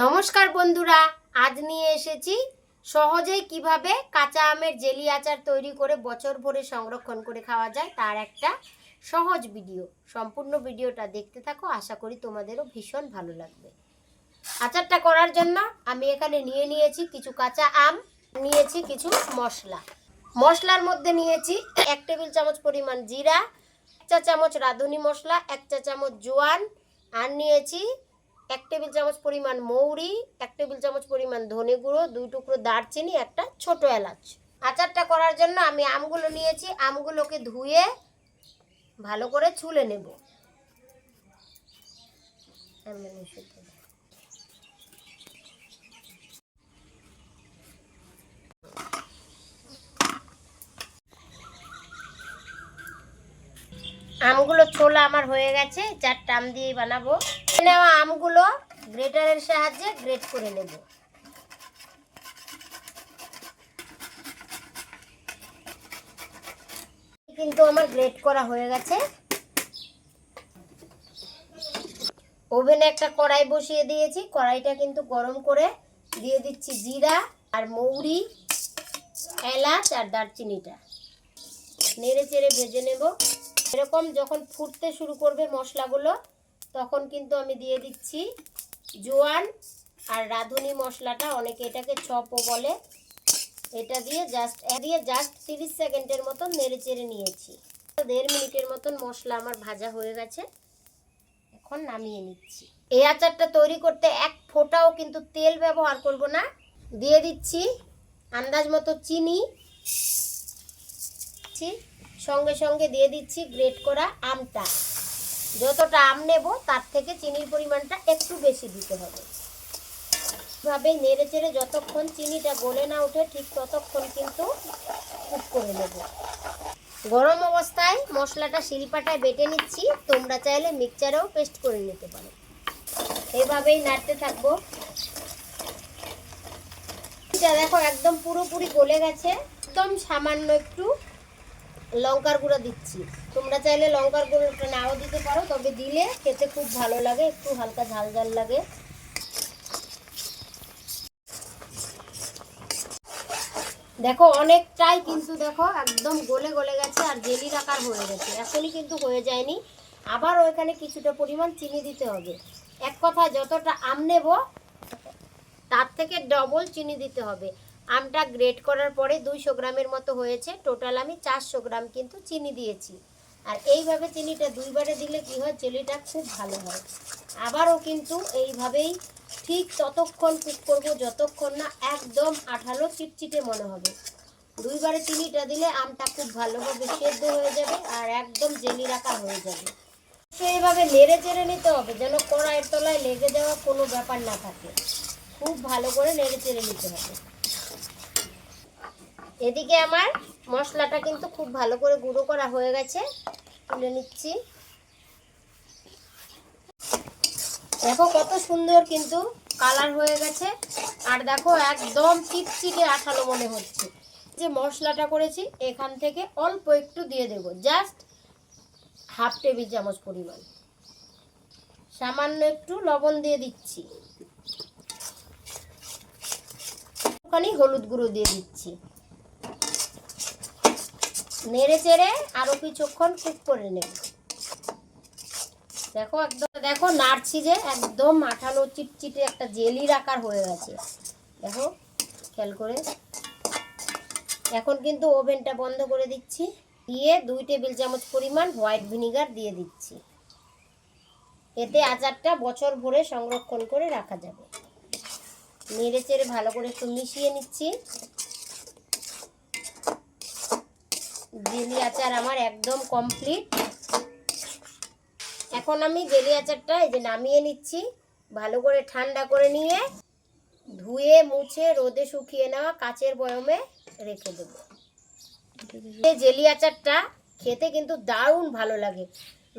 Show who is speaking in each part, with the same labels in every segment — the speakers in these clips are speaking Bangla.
Speaker 1: নমস্কার বন্ধুরা, আজ নিয়ে এসেছি সহজেই কীভাবে কাঁচা আমের জেলি আচার তৈরি করে বছর ভরে সংরক্ষণ করে খাওয়া যায় তার একটা সহজ ভিডিও। সম্পূর্ণ ভিডিওটা দেখতে থাকো, আশা করি তোমাদেরও ভীষণ ভালো লাগবে। আচারটা করার জন্য আমি এখানে নিয়ে নিয়েছি কিছু কাঁচা আম, নিয়েছি কিছু মশলা। মশলার মধ্যে নিয়েছি এক টেবিল চামচ পরিমাণ জিরা, এক চা চামচ রাঁধুনি মশলা, এক চা চামচ জোয়ান, আর নিয়েছি এক টেবিল চামচ পরিমাণ মৌরি, এক টেবিল চামচ পরিমাণ ধনে গুঁড়ো, দুই টুকরো দারচিনি, একটা ছোট এলাচ। আচারটা করার জন্য আমি আমগুলো নিয়েছি, আমগুলোকে ধুয়ে ভালো করে ছুলে নেব। আমগুলো ছোলা আমার হয়ে গেছে, চারটা আম দিয়ে বানাবো। নেওয়া আমগুলো গ্রেটারের সাহায্যে গ্রেট করে নেব। কিন্তু আমার গ্রেট করা হয়ে গেছে। ওভেনে একটা কড়াই বসিয়ে দিয়েছি। কড়াইটা কিন্তু গরম করে দিয়ে দিচ্ছি জিরা আর মৌরি, এলাচ আর দারচিনিটা। নেড়ে চেড়ে ভেজে নেব। এরকম যখন ফুটতে শুরু করবে মশলাগুলো তখন কিন্তু আমি দিয়ে দিচ্ছি জোয়ান আর রাঁধুনি মশলাটা, অনেকে এটাকে ছপও বলে। এটা দিয়ে জাস্ট দিয়ে জাস্ট তিরিশ সেকেন্ডের মতন নেড়ে চেড়ে নিয়েছি। দেড় মিনিটের মতন মশলা আমার ভাজা হয়ে গেছে। এখন নামিয়ে নিচ্ছি। এই আচারটা তৈরি করতে এক ফোঁটাও কিন্তু তেল ব্যবহার করব না। দিয়ে দিচ্ছি আন্দাজ মতো চিনি। সঙ্গে সঙ্গে দিয়ে দিচ্ছি গ্রেট করা আমটা। যতটা আম নেব, তার থেকে চিনির পরিমাণটা একটু বেশি দিতে হবে। এভাবে নেড়ে চেড়ে যতক্ষণ চিনিটা গলে না উঠে ঠিক ততক্ষণ কিন্তু কুক করে নেব। গরম অবস্থায় মশলাটা শিলপাটায় বেটে নিচ্ছি। তোমরা চাইলে মিক্সচারেও পেস্ট করে নিতে পারো। এভাবেই নাড়তে থাকব। দেখো একদম পুরোপুরি গলে গেছে। একদম সামান্য একটু লঙ্কার গুঁড়ো দিচ্ছি। তোমরা চাইলে লঙ্কার গুঁড়োটা নাও দিতে পারো, তবে দিলে খেতে খুব ভালো লাগে, একটু হালকা ঝাল ঝাল লাগে। দেখো, অনেকটাই কিন্তু দেখো একদম গলে গলে গেছে আর জেলির আকার হয়ে গেছে। এখনই কিন্তু হয়ে যায়নি। আবার ওইখানে কিছুটা পরিমাণ চিনি দিতে হবে। এক কথা যতটা আম নেব, তার থেকে ডবল চিনি দিতে হবে। আমটা গ্রেট করার পরে দুইশো গ্রামের মতো হয়েছে। টোটাল আমি চারশো গ্রাম কিন্তু চিনি দিয়েছি। আর এইভাবে চিনিটা দুইবারে দিলে কি হয়, চিনিটা খুব ভালো হয়। আবারও কিন্তু এইভাবেই ঠিক ততক্ষণ কুক করব, যতক্ষণ না একদম আঠালো চিটচিটে মনে হবে। দুইবারে চিনিটা দিলে আমটা খুব ভালোভাবে সেদ্ধ হয়ে যাবে আর একদম জেলি রাখা হয়ে যাবে। তো এইভাবে নেড়ে চেড়ে নিতে হবে, যেন কড়াইয়ের তলায় লেগে যাওয়া কোনো ব্যাপার না থাকে। খুব ভালো করে নেড়ে চেড়ে নিতে হবে। এদিকে আমার মশলাটা কিন্তু খুব ভালো করে গুঁড়ো করা হয়ে গেছে। তুলে নিচ্ছি। দেখো কত সুন্দর কিন্তু কালার হয়ে গেছে। আর দেখো একদম চিটচিটে আঠালো মনে হচ্ছে। যে মশলাটা করেছি, এখান থেকে অল্প একটু দিয়ে দেব। জাস্ট হাফ টেবিল চামচ পরিমাণ। সামান্য একটু লবণ দিয়ে দিচ্ছি। একটুখানি হলুদ গুঁড়ো দিয়ে দিচ্ছি। নেড়ে চেড়ে আরও কিছুক্ষণ কুক করে নেব। দেখো একদম দেখো নাড়ছি যে একদম আঠালো চিটচিটে একটা জেলির আকার হয়ে গেছে। দেখো, খেয়াল করে। এখন কিন্তু ওভেনটা বন্ধ করে দিচ্ছি। দিয়ে দুই টেবিল চামচ পরিমাণ হোয়াইট ভিনিগার দিয়ে দিচ্ছি। এতে আচারটা বছর ভরে সংরক্ষণ করে রাখা যাবে। নেড়ে চেড়ে ভালো করে একটু মিশিয়ে নিচ্ছি। জেলি আচার আমার একদম কমপ্লিট এখন আমি জেলি আচারটা এই যে নামিয়ে নিচ্ছি, ভালো করে ঠান্ডা করে নিয়ে ধুয়ে, মুছে, রোদে শুকিয়ে নেওয়া কাচের বয়মে রেখে দেবো। জেলি আচারটা খেতে কিন্তু দারুণ ভালো লাগে।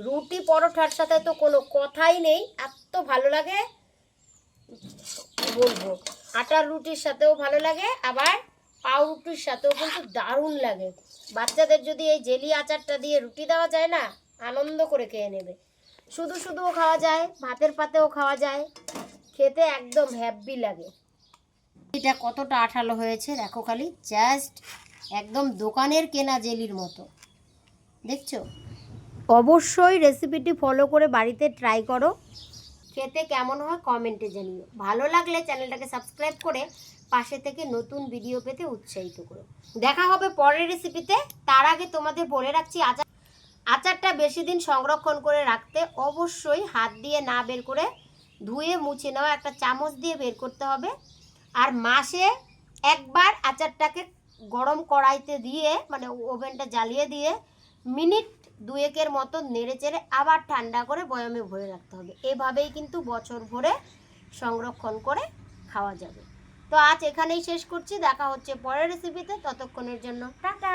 Speaker 1: রুটি পরোটার সাথে তো কোনো কথাই নেই, এত ভালো লাগে বলব। আটার রুটির সাথেও ভালো লাগে, আবার পাউরুটির সাথেও কিন্তু দারুণ লাগে। বাচ্চাদের যদি এই জেলি আচারটা দিয়ে রুটি দেওয়া যায় না, আনন্দ করে খেয়ে নেবে। শুধু শুধুও খাওয়া যায়, ভাতের পাতেও খাওয়া যায়। খেতে একদম হ্যাপি লাগে। এটা কতটা আঠালো হয়েছে দেখো খালি জাস্ট একদম দোকানের কেনা জেলির মতো। দেখছ? অবশ্যই রেসিপিটি ফলো করে বাড়িতে ট্রাই করো। খেতে কেমন হয় কমেন্টে জানিও। ভালো লাগলে চ্যানেলটাকে সাবস্ক্রাইব করে পাশে থেকে নতুন ভিডিও পেতে উৎসাহিত করো। দেখা হবে পরের রেসিপিতে তার আগে তোমাদের বলে রাখছি, আচার আচারটা বেশি দিন সংরক্ষণ করে রাখতে অবশ্যই হাত দিয়ে না বের করে ধুয়ে মুছে নেওয়া একটা চামচ দিয়ে বের করতে হবে। আর মাসে একবার আচারটাকে গরম কড়াইতে দিয়ে মানে ওভেনটা জ্বালিয়ে দিয়ে মিনিট দুয়েকের মতো নেড়ে চেড়ে আবার ঠান্ডা করে বয়ামে ভরে রাখতে হবে। এভাবেই কিন্তু বছর ভরে সংরক্ষণ করে খাওয়া যাবে। তো আজ এখানেই শেষ করছি। দেখা হচ্ছে পরের রেসিপিতে ততক্ষণের জন্য টাটা।